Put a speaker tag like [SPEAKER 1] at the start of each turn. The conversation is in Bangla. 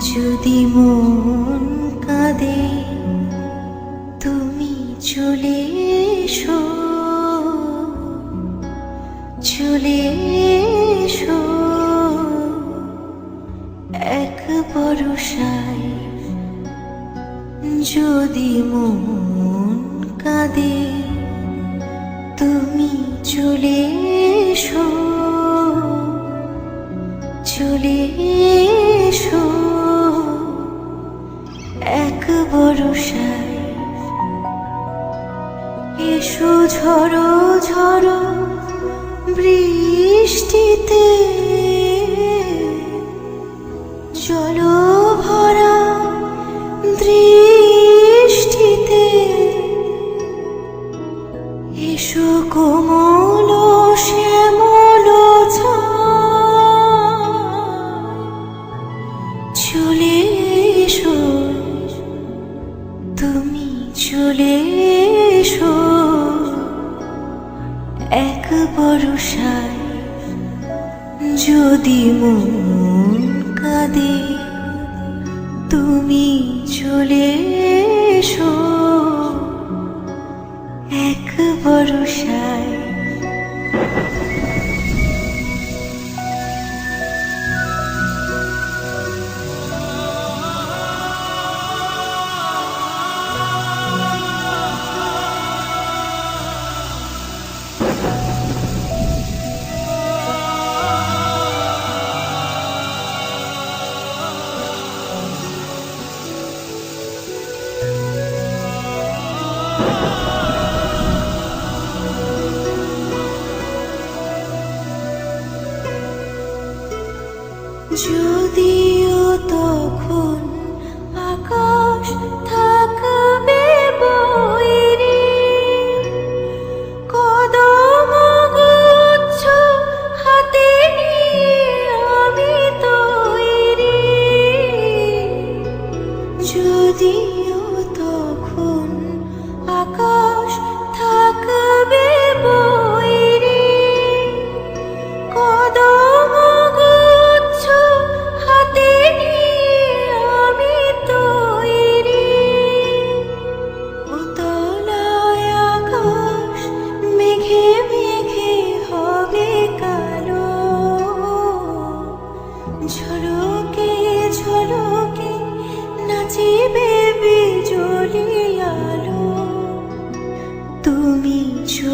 [SPEAKER 1] যদি মন কাঁদে, তুমি চলে এসো। চলে এসো। এক বরসায় যদি মন কাঁদে, তুমি চলে এসো। চলে এক বরসায় এসো ঝড়ো ঝড়ো বৃষ্টিতে। জল ভরা দৃষ্টিতে। এসো কোমল চলে এসো। এক বরসায় যদি মন Thank you.